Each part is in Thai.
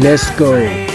let's go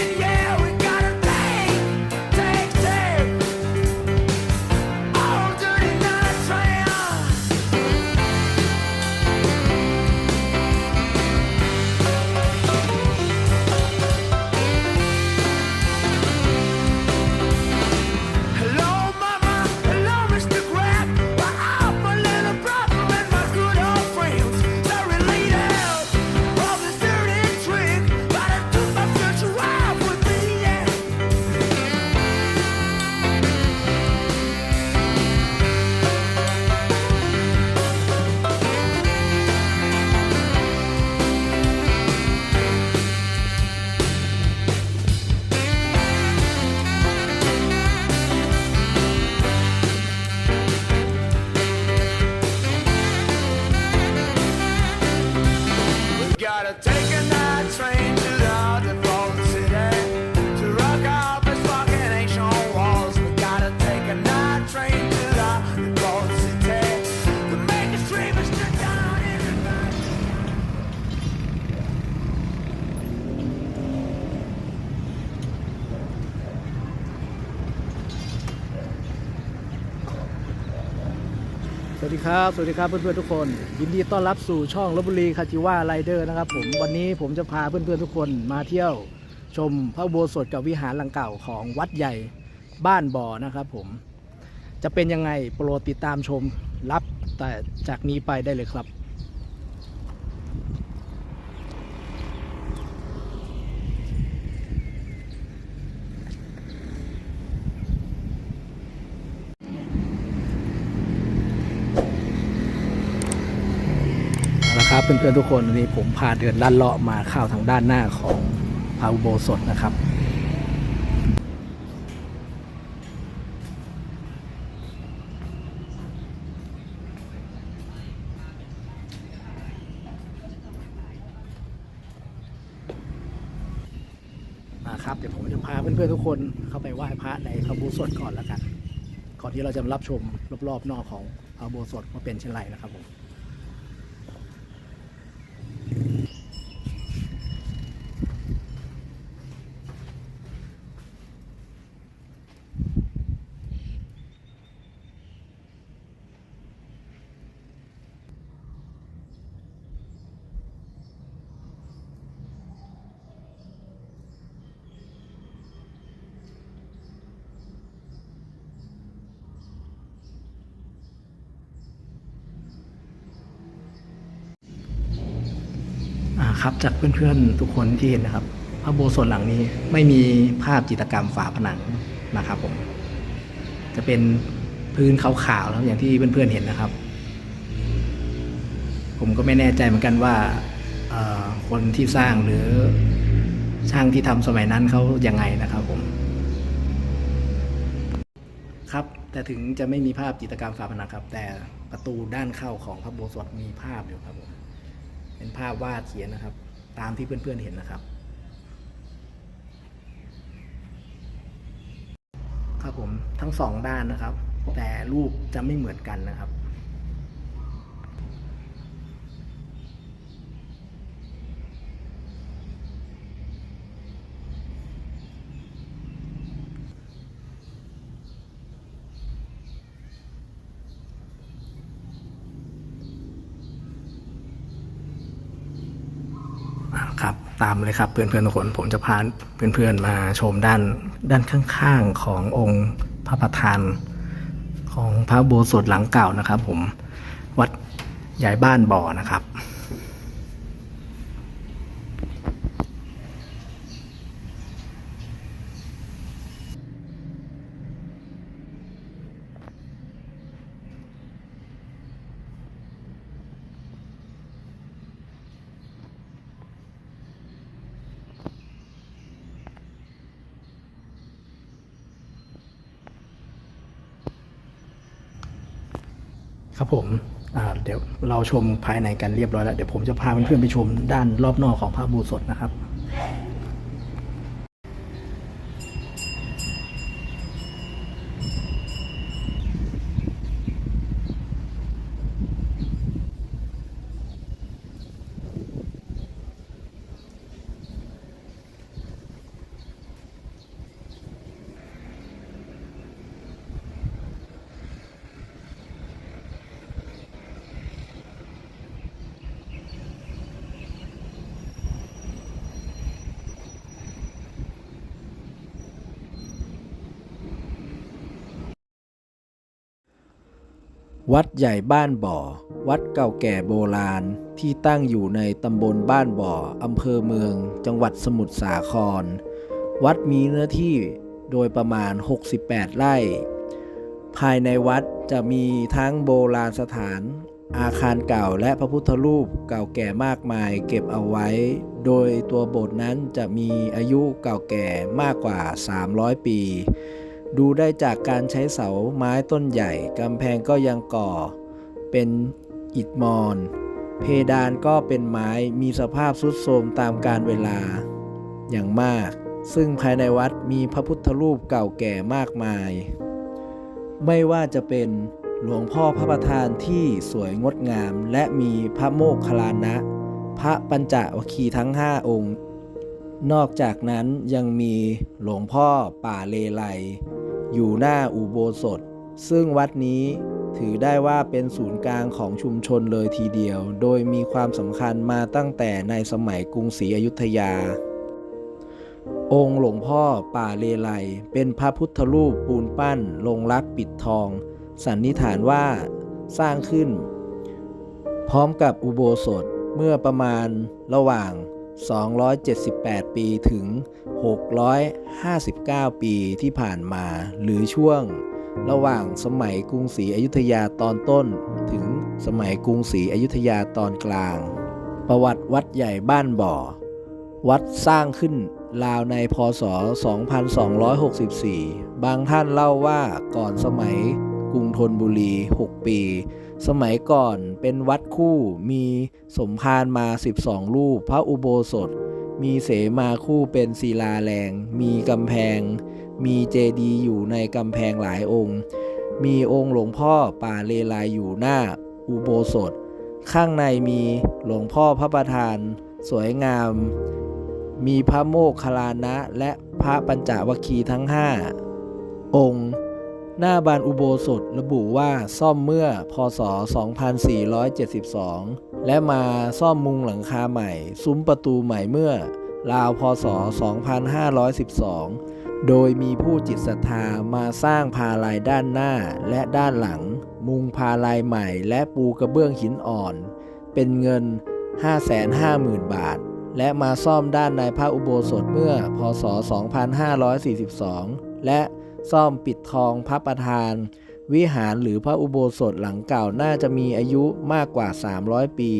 วัสดีครับ สวัสดีครับเพื่อนๆทุกคน ยินดีต้อนรับสู่ช่องลบบุรีคาจิว่าไรเดอร์นะครับผมวันนี้ผมจะพาเพื่อนๆทุกคนมาเที่ยวชมพระอุโบสถกับวิหารหลังเก่าของวัดใหญ่บ้านบ่อนะครับผมจะเป็นยังไงโปรดติดตามชมรับแต่จากนี้ไปได้เลยครับ นะครับเพื่อนๆทุกคนวันนี้ผมพาเดินลัดเลาะมาเข้าทางด้านหน้าของพระอุโบสถนะครับมาครับเดี๋ยวผมจะพาเพื่อนๆทุกคนเข้าไปไหว้พระในพระอุโบสถก่อนแล้วกัน ก่อนที่เราจะมารับชมรอบๆนอกของพระอุโบสถว่าเป็นเช่นไรนะครับผม ครับจากเพื่อนๆทุกคนที่เห็นนะครับ พระโบสถหลังนี้ไม่มีภาพจิตรกรรมฝาผนังนะครับผม จะเป็นพื้นขาวๆแล้วอย่างที่เพื่อนๆเห็นนะครับ ผมก็ไม่แน่ใจเหมือนกันว่าคนที่สร้างหรือช่างที่ทำสมัยนั้นเขายังไงนะครับผม ครับแต่ถึงจะไม่มีภาพจิตรกรรมฝาผนังครับ แต่ประตูด้านเข้าของพระโบสถมีภาพอยู่ครับผม เป็นภาพวาดเขียนนะครับ ตามที่เพื่อนๆเห็นนะครับ ครับผมทั้งสองด้านนะครับ แต่รูปจะไม่เหมือนกันนะครับ ครับตามเลยครับเพื่อนๆทุกคนผมจะพาเพื่อนๆมาชมด้านด้านข้างๆขององค์พระประธานของพระโบสถหลังเก่านะครับ ผมวัดใหญ่บ้านบ่อนะครับ ครับผมเดี๋ยวเราชมภายในกันเรียบร้อยแล้ว เดี๋ยวผมจะพาเพื่อนๆไปชมด้านรอบนอกของพระบูสดนะครับ วัดใหญ่บ้านบ่อ วัดเก่าแก่โบราณ ที่ตั้งอยู่ในตำบลบ้านบ่ออำเภอเมือง จังหวัดสมุทรสาคร วัดมีเนื้อที่โดยประมาณ 68 ไร่ ภายในวัดจะมีทั้งโบราณสถาน อาคารเก่าและพระพุทธรูปเก่าแก่มากมายเก็บเอาไว้ โดยตัวโบสถ์นั้นจะมีอายุเก่าแก่มากกว่า 300 ปี ดูได้จากการใช้เสาไม้ต้นใหญ่กำแพงก็ยังก่อ เป็นอิฐมอน เพดานก็เป็นไม้มีสภาพทรุดโทรมตามกาลเวลาอย่างมาก ซึ่งภายในวัดมีพระพุทธรูปเก่าแก่มากมาย ไม่ว่าจะเป็นหลวงพ่อพระประธานที่สวยงดงาม และมีพระโมคคัลลานะ พระปัญจวคีทั้ง 5 องค์ นอกจากนั้นยังมีหลวงพ่อป่าเลไล อยู่หน้าอุโบสถ ซึ่งวัดนี้ถือได้ว่าเป็นศูนย์กลางของชุมชนเลยทีเดียว โดยมีความสำคัญมาตั้งแต่ในสมัยกรุงศรีอยุธยา องค์หลวงพ่อป่าเลไลเป็นพระพุทธรูปปูนปั้น ลงรักปิดทอง สันนิษฐานว่าสร้างขึ้น พร้อมกับอุโบสถเมื่อประมาณระหว่าง 278 ปีถึง 659 ปีที่ผ่านมา หรือช่วง ระหว่างสมัยกรุงศรีอยุธยาตอนต้น ถึงสมัยกรุงศรีอยุธยาตอนกลาง ประวัติวัดใหญ่บ้านบ่อ วัดสร้างขึ้นราวในพศ 2264 บางท่านเล่าว่าก่อนสมัย กรุงธนบุรี 6 ปี สมัยก่อนเป็นวัดคู่มีสมภารมา 12 รูป พระอุโบสถ มีเสมาคู่เป็นศิลาแรง มีกำแพง มีเจดีย์อยู่ในกำแพงหลายองค์ มีองค์หลวงพ่อป่าเลไลอยู่หน้าอุโบสถ ข้างในมีหลวงพ่อพระประธาน สวยงาม มีพระโมคคัลลานะและพระปัญจวัคคีย์ทั้ง 5 องค์ หน้าบานอุโบสถระบุว่าซ่อมเมื่อพศ 2472 และมาซ่อมมุงหลังคาใหม่ ซุ้มประตูใหม่เมื่อราวพศ 2512 โดยมีผู้จิตศรัทธามาสร้างพาลายด้านหน้าและด้านหลัง มุงพาลายใหม่และปูกระเบื้องหินอ่อน เป็นเงิน 550,000 บาท และมาซ่อมด้านในพระอุโบสถเมื่อพศ 2542 และ ซ่อมปิดทองพระประธาน วิหารหรือพระอุโบสถหลังเก่าน่าจะมีอายุมากกว่า 300 ปี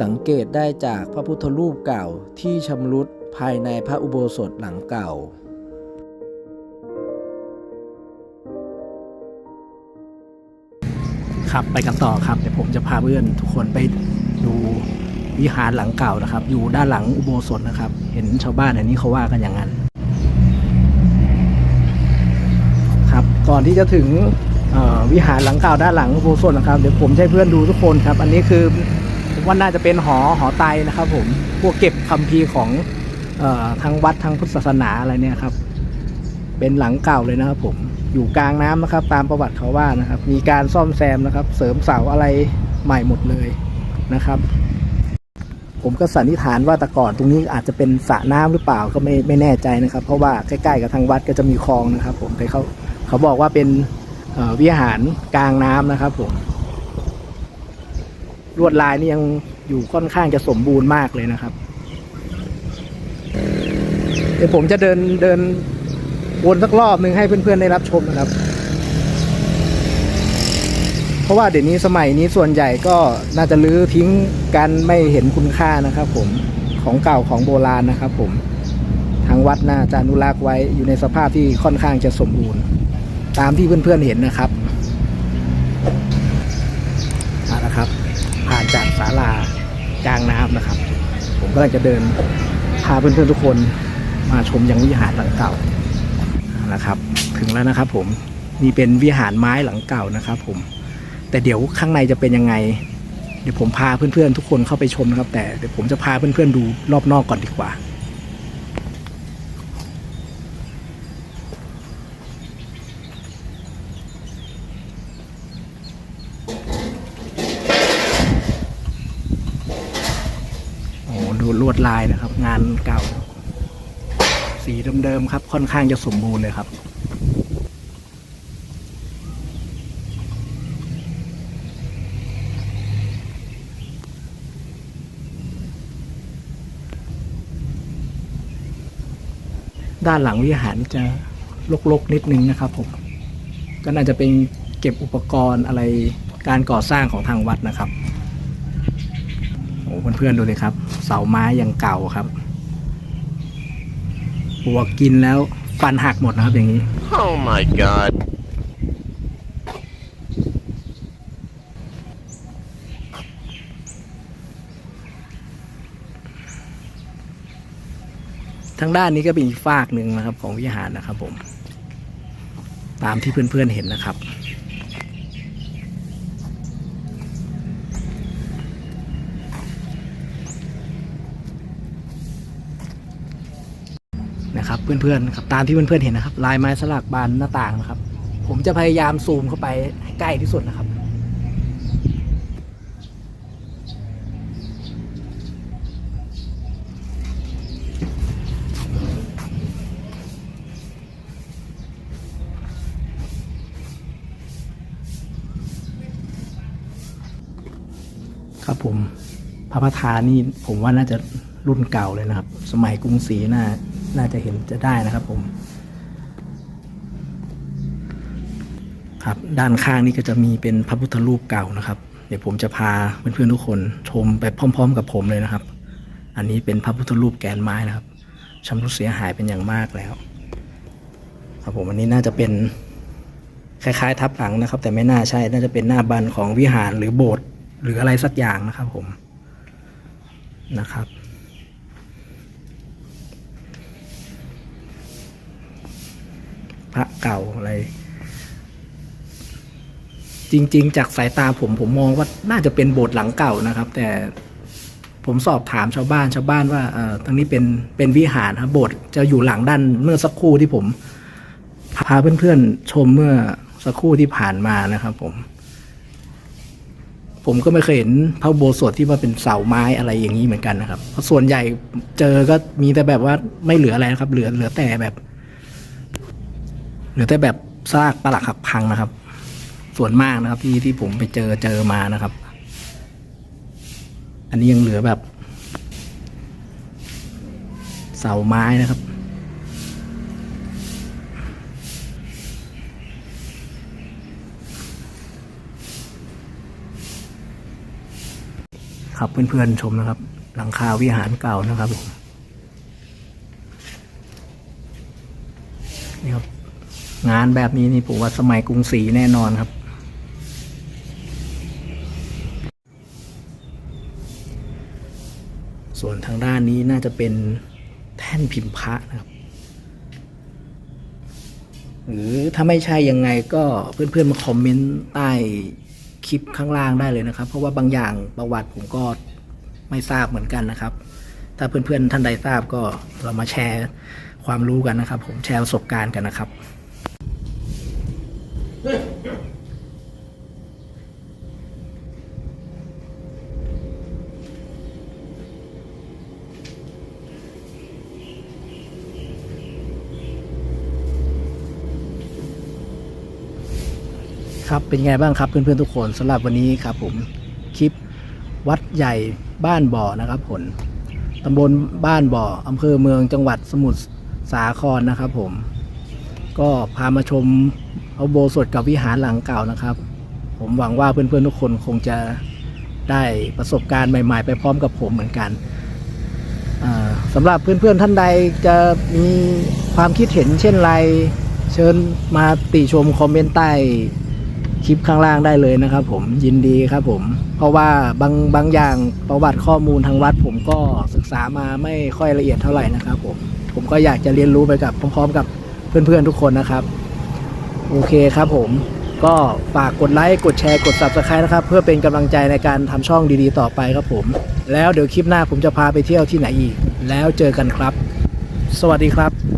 สังเกตได้จากพระพุทธรูปเก่าที่ชำรุดภายในพระอุโบสถหลังเก่าครับไปกันต่อครับเดี๋ยวผมจะพาเพื่อนทุกคนไปดูวิหารหลังเก่านะครับ อยู่ด้านหลังอุโบสถนะครับ เห็นชาวบ้านอันนี้เขาว่ากันอย่างนั้น ครับ ก่อนที่จะถึงวิหารหลังเก่าด้านหลังอุโบสถนะครับเดี๋ยวผมให้เพื่อนดูทุกคนครับ อันนี้คือผมว่าน่าจะเป็นหอหอไตนะครับผมพวกเก็บคัมภีร์ของออทางวัดทางพุทธศาสนาอะไรเนี่ยครับ เป็นหลังเก่าเลยนะครับ ผมอยู่กลางน้ำนะครับ ตามประวัติเขาว่านะครับ มีการซ่อมแซมนะครับ เสริมเสาอะไรใหม่หมดเลยนะครับ ผมก็สันนิษฐานว่าแต่ก่อนตรงนี้อาจจะเป็นสระน้ำหรือเปล่าก็ไม่ไม่แน่ใจนะครับ เพราะว่าใกล้ๆกับทางวัดก็จะมีคลองนะครับ ผมแต่เขา เขาบอกว่าเป็นวิหารกลางน้ำนะครับผมลวดลายนี่ยังอยู่ค่อนข้างจะสมบูรณ์มากเลยนะครับ เดี๋ยวผมจะเดินเดินวนสักรอบหนึ่งให้เพื่อนๆได้รับชมนะครับ เพราะว่าเดี๋ยวนี้สมัยนี้ส่วนใหญ่ก็น่าจะลื้อทิ้งกันไม่เห็นคุณค่านะครับผมของเก่าของโบราณนะครับผมทางวัดน่าจะอนุรักษ์ไว้อยู่ในสภาพที่ค่อนข้างจะสมบูรณ์ ตามที่เพื่อนๆเห็นนะครับเอาละครับ ผ่านจากศาลากลางน้ำนะครับ ผมกำลังจะเดินพาเพื่อนๆทุกคนมาชมยังวิหารหลังเก่าเอาละครับ ถึงแล้วนะครับผมนี่เป็นวิหารไม้หลังเก่านะครับผมแต่เดี๋ยวข้างในจะเป็นยังไง เดี๋ยวผมพาเพื่อนๆทุกคนเข้าไปชมนะครับ แต่เดี๋ยวผมจะพาเพื่อนๆดูรอบนอกก่อนดีกว่า ลายนะครับ งานเก่า สีเดิมๆครับ ค่อนข้างจะสมบูรณ์เลยครับด้านหลังวิหารจะลกๆนิดนึงนะครับผม ก็น่าจะเป็นเก็บอุปกรณ์อะไรการก่อสร้างของทางวัดนะครับ โอ้เพื่อนๆดูเลยครับ เสาไม้ยังเก่าครับปวกกินแล้วฟันหักหมดนะครับอย่างนี้ Oh my god. ทางด้านนี้ก็เป็นอีกฝากหนึ่งนะครับ ของวิหารนะครับผม ตามที่เพื่อนๆเห็นนะครับ นะครับ เพื่อนๆครับตามที่เพื่อนๆเห็นนะครับ ลายไม้สลักบานหน้าต่างนะครับ ผมจะพยายามซูมเข้าไปให้ใกล้ที่สุดนะครับครับผมพระประธานนี่ผมว่าน่าจะรุ่นเก่าเลยนะครับ สมัยกรุงศรีน่า น่าจะเห็นจะได้นะครับผม ครับด้านข้างนี่ก็จะมีเป็นพระพุทธรูปเก่านะครับ เดี๋ยวผมจะพาเพื่อนๆทุกคนชมไปพร้อม ๆ กับผมเลยนะครับ อันนี้เป็นพระพุทธรูปแกนไม้นะครับชำรุดเสียหายเป็นอย่างมากแล้ว ครับผมอันนี้น่าจะเป็นคล้ายๆ ทับหลังนะครับ แต่ไม่น่าใช่น่าจะเป็นหน้าบันของวิหารหรือโบสถ์หรืออะไรสักอย่างนะครับผมนะครับ พระเก่าอะไร จริง ๆ จากสายตาผมผมมองว่าน่าจะเป็นโบสถ์หลังเก่านะครับ แต่ผมสอบถามชาวบ้านชาวบ้านว่าเอ่อตรงนี้เป็นเป็นวิหารครับโบสถ์จะอยู่หลังด้านเมื่อสักครู่ที่ผม พาเพื่อนๆชมเมื่อสักครู่ที่ผ่านมานะครับ ผม ผมก็ไม่เคยเห็นพระโบสถที่ว่าเป็นเสาไม้อะไรอย่างนี้เหมือนกันนะครับเพราะส่วนใหญ่เจอก็มีแต่แบบว่าไม่เหลืออะไรนะครับ เหลือเหลือแต่แบบ เหลือแต่แบบซากปรักหักพังนะครับ ส่วนมากนะครับ ที่ที่ผมไปเจอเจอมานะครับ อันนี้ยังเหลือแบบ เสาไม้นะครับครับเพื่อนๆชมนะครับ หลังคาวิหารเก่านะครับผมนี่ครับ งานแบบนี้นี่ผมว่าสมัยกรุงศรีแน่นอนครับ ส่วนทางด้านนี้น่าจะเป็นแท่นพิมพ์พระนะครับ หรือถ้าไม่ใช่ยังไงก็เพื่อนๆมาคอมเมนต์ใต้คลิปข้างล่างได้เลยนะครับ เพราะว่าบางอย่างประวัติผมก็ไม่ทราบเหมือนกันนะครับ ถ้าเพื่อนๆท่านใดทราบก็เรามาแชร์ความรู้กันนะครับ ผมแชร์ประสบการณ์กันนะครับ ครับเป็นไงบ้างครับเพื่อนๆทุกคนสำหรับวันนี้ครับผมคลิปวัดใหญ่บ้านบ่อนะครับผลตำบลบ้านบ่ออำเภอเมืองจังหวัดสมุทรสาครนะครับผม ก็พามาชมเอาโบสถกับวิหารหลังเก่านะครับ ผมหวังว่าเพื่อนๆทุกคนคงจะได้ประสบการณ์ใหม่ๆ ไปพร้อมกับผมเหมือนกันสำหรับเพื่อนๆท่านใดจะมีความคิดเห็นเช่นไร เชิญมาติชมคอมเมนต์ใต้ คลิปข้างล่างได้เลยนะครับ ผมยินดีครับ ผม เพราะว่าบางบางอย่างประวัติข้อมูลทางวัด ผมก็ศึกษามาไม่ค่อยละเอียดเท่าไหร่นะครับ ผมผมก็อยากจะเรียนรู้ไปกับพร้อมๆ กับเพื่อนๆทุกคนนะครับ โอเคครับผมก็ฝากกดไลค์ กดแชร์ กด subscribe นะครับ เพื่อเป็นกำลังใจในการทำช่องดีๆ ต่อไปครับผม แล้วเดี๋ยวคลิปหน้าผมจะพาไปเที่ยวที่ไหนอีก แล้วเจอกันครับ สวัสดีครับ